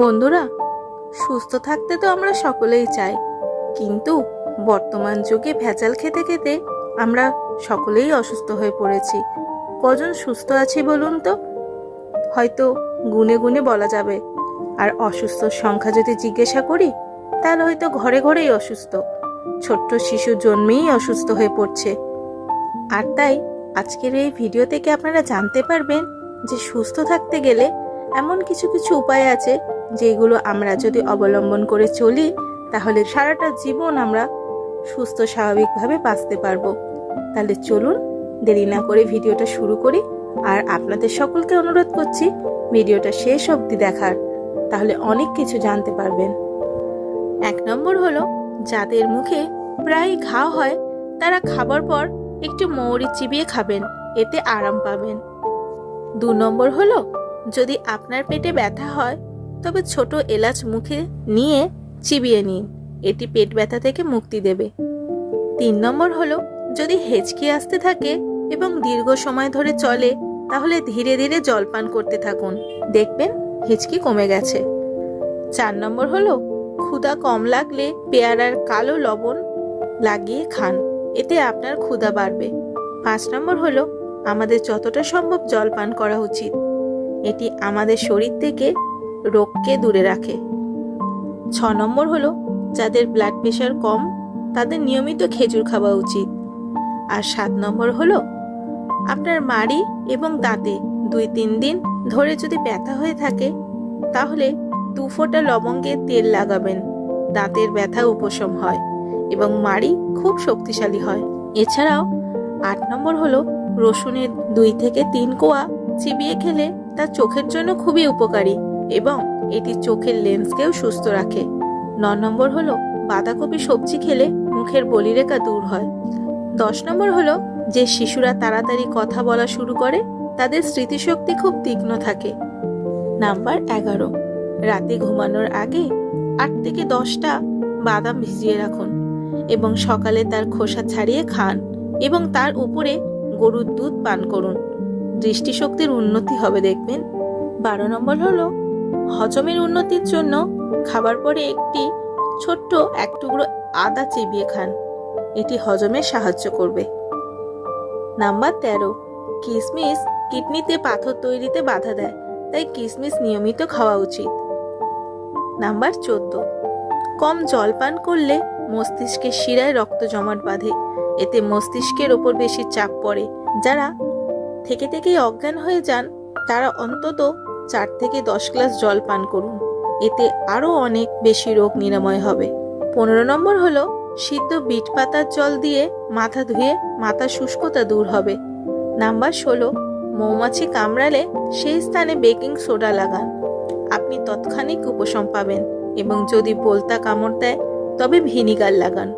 বন্ধুরা, সুস্থ থাকতে তো আমরা সকলেই চাই, কিন্তু বর্তমান যুগে ভেজাল খেতে খেতে আমরা সকলেই অসুস্থ হয়ে পড়েছি। কজন সুস্থ আছি বলুন তো? হয়তো গুনে গুনে বলা যাবে। আর অসুস্থর সংখ্যা যদি জিজ্ঞাসা করি, তাহলে হয়তো ঘরে ঘরেই অসুস্থ। ছোট্ট শিশু জন্মেই অসুস্থ হয়ে পড়ছে। আর তাই আজকের এই ভিডিও থেকে আপনারা জানতে পারবেন যে সুস্থ থাকতে গেলে এমন কিছু কিছু উপায় আছে যেগুলো আমরা যদি অবলম্বন করে চলি, তাহলে সারাটা জীবন আমরা সুস্থ স্বাভাবিকভাবে বাঁচতে পারব। তাহলে চলুন, দেরি না করে ভিডিওটা শুরু করি। আর আপনাদের সকলকে অনুরোধ করছি, ভিডিওটা শেষ অবধি দেখার। তাহলে অনেক কিছু জানতে পারবেন। এক নম্বর হলো, যাদের মুখে প্রায় ঘা হয়, তারা খাবার পর একটু মৌরি চিবিয়ে খাবেন, এতে আরাম পাবেন। দু নম্বর হলো, যদি আপনার পেটে ব্যথা হয় তবে ছোট এলাচ মুখে নিয়ে চিবিয়ে নিন। এটি পেট ব্যথা থেকে মুক্তি দেবে। তিন নম্বর হলো, যদি হেঁচকি আসতে থাকে এবং দীর্ঘ সময় ধরে চলে, তাহলে ধীরে ধীরে জলপান করতে থাকুন। দেখবেন হেঁচকি কমে গেছে। চার নম্বর হলো, ক্ষুধা কম লাগলে পেয়ারার কালো লবণ লাগিয়ে খান। এতে আপনার ক্ষুধা বাড়বে। পাঁচ নম্বর হলো, আমাদের যতটা সম্ভব জল পান করা উচিত। এটি আমাদের শরীর থেকে রোগকে দূরে রাখে। ছ নম্বর হলো, যাদের ব্লাড প্রেশার কম, তাদের নিয়মিত খেজুর খাওয়া উচিত। আর সাত নম্বর হলো, আপনার মাড়ি এবং দাঁতে দুই তিন দিন ধরে যদি ব্যথা হয়ে থাকে, তাহলে দু ফোঁটা লবঙ্গের তেল লাগাবেন। দাঁতের ব্যথা উপশম হয় এবং মাড়ি খুব শক্তিশালী হয়। এছাড়াও, আট নম্বর হলো, রসুনের দুই থেকে তিন কোয়া চিবিয়ে খেলে তা চোখের জন্য খুবই উপকারী। এবং এটি চোখের লেন্সকেও সুস্থ রাখে। ন নম্বর হলো, বাঁধাকপি সবজি খেলে মুখের বলিরেখা দূর হয়। দশ নম্বর হলো, যে শিশুরা তাড়াতাড়ি কথা বলা শুরু করে, তাদের স্মৃতিশক্তি খুব তীক্ষ্ণ থাকে। নাম্বার এগারো, রাতে ঘুমানোর আগে আট থেকে দশটা বাদাম ভিজিয়ে রাখুন এবং সকালে তার খোসা ছাড়িয়ে খান এবং তার উপরে গরুর দুধ পান করুন। দৃষ্টিশক্তির উন্নতি হবে, দেখবেন। বারো নম্বর হলো হজমের উন্নতির জন্য খাবার পরে একটি ছোট্ট এক টুকরো আদা চিবিয়ে খান। এটি হজমে সাহায্য করবে। নাম্বার তেরো কিশমিশ কিডনিতে পাথর তৈরিতে বাধা দেয়, তাই কিশমিশ নিয়মিত খাওয়া উচিত। নাম্বার চোদ্দ, কম জল পান করলে মস্তিষ্কে শিরায় রক্ত জমাট বাঁধে। এতে মস্তিষ্কের ওপর বেশি চাপ পড়ে। যারা থেকে থেকেই অজ্ঞান হয়ে যান, তারা অন্তত চার থেকে দশ গ্লাস জল পান করুন। এতে আরও অনেক বেশি রোগ নিরাময় হবে। পনেরো নম্বর হলো, সিদ্ধ বিট পাতার জল দিয়ে মাথা ধুয়ে মাথার শুষ্কতা দূর হবে। নাম্বার ষোলো, মৌমাছি কামড়ালে সেই স্থানে বেকিং সোডা লাগান। আপনি তৎক্ষণিক উপশম পাবেন এবং যদি পোলতা কামড় দেয়, তবে ভিনিগার লাগান।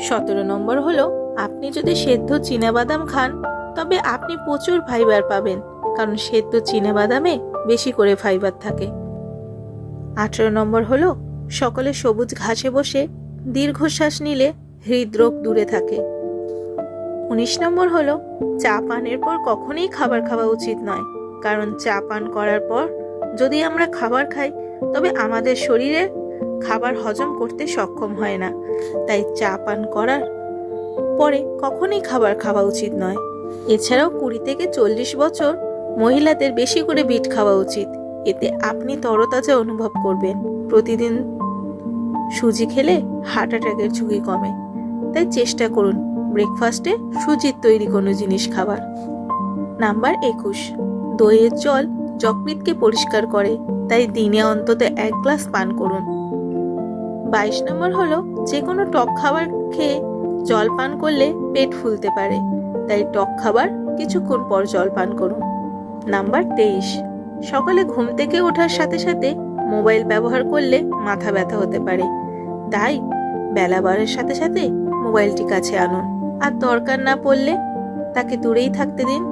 সতেরো নম্বর হলো, আপনি যদি সেদ্ধ বাদাম খান, তবে আপনি প্রচুর ফাইবার পাবেন। কারণ সেদ্ধ বাদামে বেশি করে ফাইবার থাকে। আঠেরো নম্বর হলো, সকলে সবুজ ঘাসে বসে দীর্ঘশ্বাস নিলে হৃদরোগ দূরে থাকে। উনিশ নম্বর হলো, চা পানের পর কখনোই খাবার খাওয়া উচিত নয়। কারণ চা পান করার পর যদি আমরা খাবার খাই, তবে আমাদের শরীরে খাবার হজম করতে সক্ষম হয় না। তাই চা পান করার পরে কখনোই খাবার খাওয়া উচিত নয়। এছাড়াও কুড়ি থেকে চল্লিশ বছর মহিলাদের বেশি করে বিট খাওয়া উচিত। এতে আপনি তরতাজা অনুভব করবেন। প্রতিদিন সুজি খেলে হার্ট অ্যাটাকের ঝুঁকি কমে। তাই চেষ্টা করুন ব্রেকফাস্টে সুজির তৈরি কোনো জিনিস খাবার। নাম্বার একুশ। দইয়ের জল যকৃতকে পরিষ্কার করে, তাই দিনে অন্তত এক গ্লাস পান করুন। বাইশ নম্বর হলো যে কোনো টক খাবার খেয়ে জল পান করলে পেট ফুলতে পারে। তাই টক খাবার কিছুক্ষণ পর জল পান করুন। নাম্বার তেইশ। সকালে ঘুম থেকে ওঠার সাথে সাথে মোবাইল ব্যবহার করলে মাথা ব্যথা হতে পারে। তাই বেলা বাড়ার সাথে সাথে মোবাইলটি কাছে আনুন। আর দরকার না পড়লে তাকে দূরেই থাকতে দিন।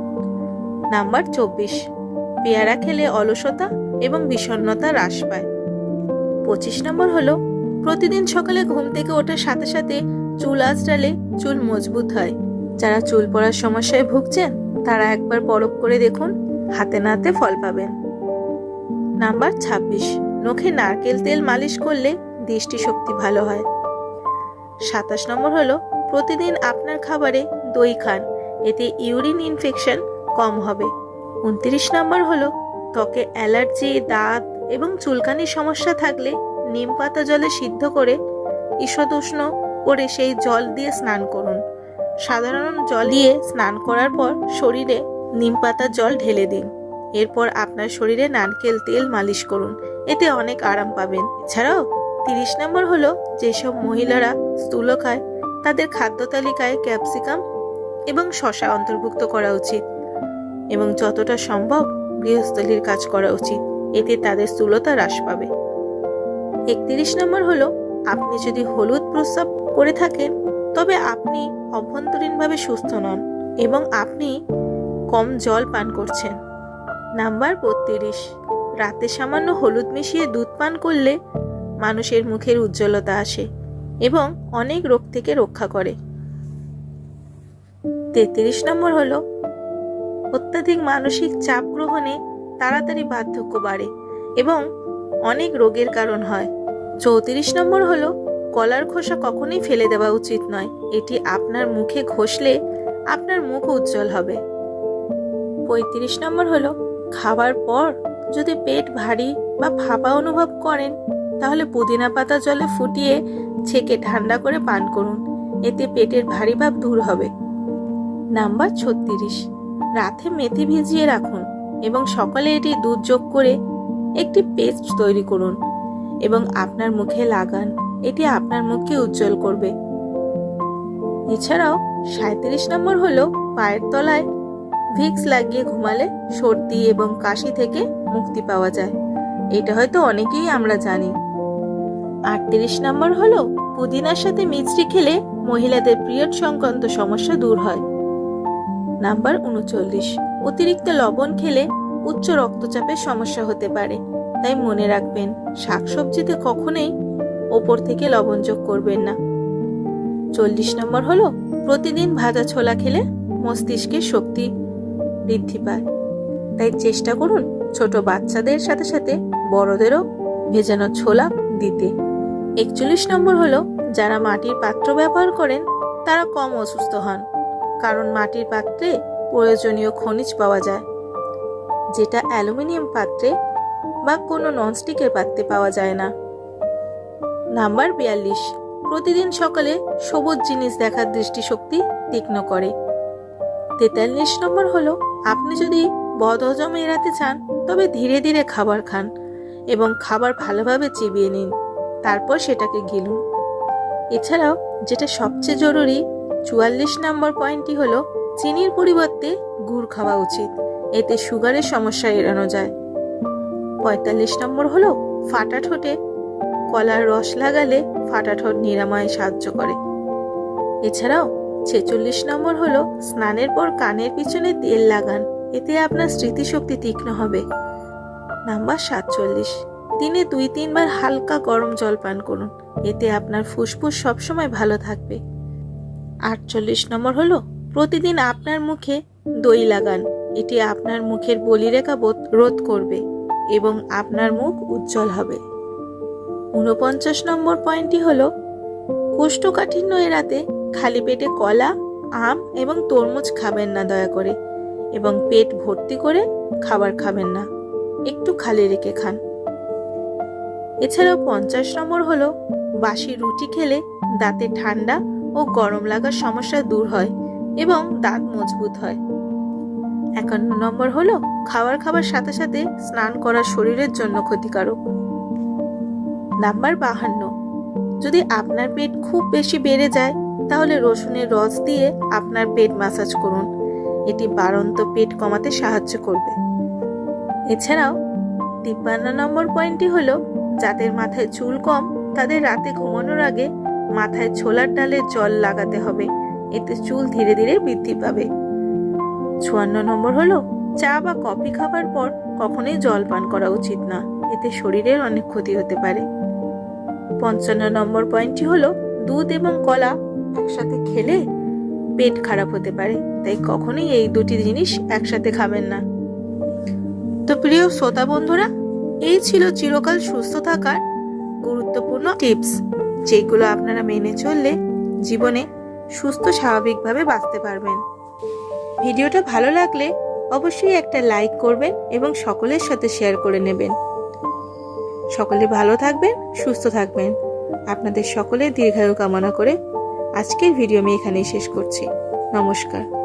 নাম্বার চব্বিশ। পেয়ারা খেলে অলসতা এবং বিষণ্ণতা হ্রাস পায়। পঁচিশ নম্বর হলো, প্রতিদিন সকালে ঘুম থেকে ওঠার সাথে সাথে চুল আঁচড়ালে চুল মজবুত হয়। যারা চুল পড়ার সমস্যায় ভুগছেন, তারা একবার পরখ করে দেখুন। হাতে নাতে ফল পাবেন। নাম্বার ছাব্বিশ। নখে নারকেল তেল মালিশ করলে দৃষ্টিশক্তি ভালো হয়। সাতাশ নম্বর হলো, প্রতিদিন আপনার খাবারে দই খান, এতে ইউরিন ইনফেকশন কম হবে। উনত্রিশ নম্বর হলো, ত্বকে অ্যালার্জি, দাঁত এবং চুলকানির সমস্যা থাকলে নিম পাতা জলে সিদ্ধ করে ঈষদ উষ্ণ করে সেই জল দিয়ে স্নান করুন। সাধারণ জল দিয়ে স্নান করার পর শরীরে নিম পাতার জল ঢেলে দিন। এরপর আপনার শরীরে নারকেল তেল মালিশ করুন। এতে অনেক আরাম পাবেন। এছাড়াও তিরিশ নম্বর হলো যেসব মহিলারা স্থূলকায় তাদের খাদ্য তালিকায় ক্যাপসিকাম এবং শশা অন্তর্ভুক্ত করা উচিত এবং যতটা সম্ভব গৃহস্থলীর কাজ করা উচিত। এতে তাদের স্থূলতা হ্রাস পাবে। একত্রিশ নম্বর হলো আপনি যদি হলুদ প্রস্রাব করে থাকেন, তবে আপনি অভ্যন্তরীণভাবে সুস্থ নন এবং আপনি কম জল পান করছেন। নাম্বার বত্রিশ। রাতে সামান্য হলুদ মিশিয়ে দুধ পান করলে মানুষের মুখের উজ্জ্বলতা আসে এবং অনেক রোগ থেকে রক্ষা করে। তেত্রিশ নম্বর হলো, অত্যাধিক মানসিক চাপ গ্রহণে তাড়াতাড়ি বার্ধক্য বাড়ে এবং অনেক রোগের কারণ হয়। চৌত্রিশ নম্বর হলো, কলার খোসা কখনোই ফেলে দেওয়া উচিত নয়। এটি আপনার মুখে ঘষলে আপনার মুখ উজ্জ্বল হবে। পঁয়ত্রিশ নম্বর হলো, খাবার পর যদি পেট ভারী বা ফাঁপা অনুভব করেন, তাহলে পুদিনা পাতা জলে ফুটিয়ে ছেঁকে ঠান্ডা করে পান করুন। এতে পেটের ভারী ভাব দূর হবে। নাম্বার ছত্রিশ। রাতে মেথি ভিজিয়ে রাখুন এবং সকালে এটি দুধ যোগ করে একটি পেস্ট তৈরি করুন এবং আপনার মুখে লাগান, এটি আপনার মুখকে উজ্জ্বল করবে। এছাড়াও সাঁত্রিশ নম্বর হলো পায়ের তলায় ভিক্স লাগিয়ে ঘুমালে সর্দি এবং কাশি থেকে মুক্তি পাওয়া যায়। এটা হয়তো অনেকেই আমরা জানি। আটত্রিশ নম্বর হলো, পুদিনার সাথে মিষ্টি খেলে মহিলাদের পিরিয়ড সংক্রান্ত সমস্যা দূর হয়। নাম্বার উনচল্লিশ, অতিরিক্ত লবণ খেলে উচ্চ রক্তচাপের সমস্যা হতে পারে। তাই মনে রাখবেন, শাকসবজিতে কখনোই ওপর থেকে লবণ যোগ করবেন না। চল্লিশ নম্বর হলো, প্রতিদিন ভাজা ছোলা খেলে মস্তিষ্কের শক্তি বৃদ্ধি পায়। তাই চেষ্টা করুন ছোট বাচ্চাদের সাথে সাথে বড়দেরও ভেজানো ছোলা দিতে। একচল্লিশ নম্বর হলো, যারা মাটির পাত্র ব্যবহার করেন, তারা কম অসুস্থ হন, কারণ মাটির পাত্রে প্রয়োজনীয় খনিজ পাওয়া যায়। যেটা অ্যালুমিনিয়াম পাত্রে বা কোনো ননস্টিকের পাত্রে পাওয়া যায় না। নাম্বার বিয়াল্লিশ, প্রতিদিন সকালে সবুজ জিনিস দেখার দৃষ্টিশক্তি তীক্ষ্ণ করে। তেতাল্লিশ নম্বর হলো আপনি যদি বদহজম এড়াতে চান, তবে ধীরে ধীরে খাবার খান এবং খাবার ভালোভাবে চিবিয়ে নিন, তারপর সেটাকে গিলুন। এছাড়াও যেটা সবচেয়ে জরুরি, চুয়াল্লিশ নম্বর পয়েন্টটি হলো, চিনির পরিবর্তে গুড় খাওয়া উচিত, এতে সুগারের সমস্যা এড়ানো যায়। পঁয়তাল্লিশ নম্বর হলো, ফাটা ঠোঁটে কলার রস লাগালে ফাটা ঠোঁট নিরাময়ে সাহায্য করে। এছাড়াও ছেচল্লিশ নম্বর হলো, স্নানের পর কানের পিছনে তেল লাগান, এতে আপনার স্মৃতিশক্তি তীক্ষ্ণ হবে। নাম্বার সাতচল্লিশ, দিনে দুই তিনবার হালকা গরম জল পান করুন, এতে আপনার ফুসফুস সবসময় ভালো থাকবে। আটচল্লিশ নম্বর হলো, প্রতিদিন আপনার মুখে দই লাগান, এটি আপনার মুখের বলিরেখা বোধ- রোধ করবে এবং আপনার মুখ উজ্জ্বল হবে। ঊনপঞ্চাশ নম্বর পয়েন্টটি হলো, কোষ্ঠকাঠিন্য এড়াতে খালি পেটে কলা, আম এবং তরমুজ খাবেন না দয়া করে এবং পেট ভর্তি করে খাবার খাবেন না। একটু খালি রেখে খান। এছাড়াও পঞ্চাশ নম্বর হলো, বাসি রুটি খেলে দাঁতে ঠান্ডা ও গরম লাগার সমস্যা দূর হয় এবং দাঁত মজবুত হয়। একান্ন নম্বর হলো খাবার খাবার সাথে সাথে স্নান করা শরীরের জন্য ক্ষতিকারক। নাম্বার বাহান্ন, যদি আপনার পেট খুব বেশি বেড়ে যায় তাহলে রসুনের রস দিয়ে আপনার পেট মাসাজ করুন। এটি বাড়ন্ত পেট কমাতে সাহায্য করবে। এছাড়াও, তিপ্পান্ন নম্বর পয়েন্টটি হলো, যাদের মাথায় চুল কম, তাদের রাতে ঘুমানোর আগে মাথায় ছোলার ডালের জল লাগাতে হবে। এতে চুল ধীরে ধীরে বৃদ্ধি পাবে। চুয়ান্ন নম্বর হলো, চা বা কফি খাবার পর কখনোই জল পান করা উচিত না। এতে শরীরের অনেক ক্ষতি হতে পারে। পঞ্চান্ন নম্বর পয়েন্টটি হলো, দুধ এবং কলা একসাথে খেলে পেট খারাপ হতে পারে। তাই কখনোই এই দুটি জিনিস একসাথে খাবেন না। তো প্রিয় শ্রোতা বন্ধুরা, এই ছিল চিরকাল সুস্থ থাকার গুরুত্বপূর্ণ টিপস, যেগুলো আপনারা মেনে চললে জীবনে সুস্থ স্বাভাবিকভাবে বাঁচতে পারবেন। ভিডিওটা ভালো লাগলে অবশ্যই একটা লাইক করবেন এবং সকলের সাথে শেয়ার করে নেবেন। সকলে ভালো থাকবেন, সুস্থ থাকবেন। আপনাদের সকলের দীর্ঘায়ু কামনা করে আজকের ভিডিও আমি এখানেই শেষ করছি। নমস্কার।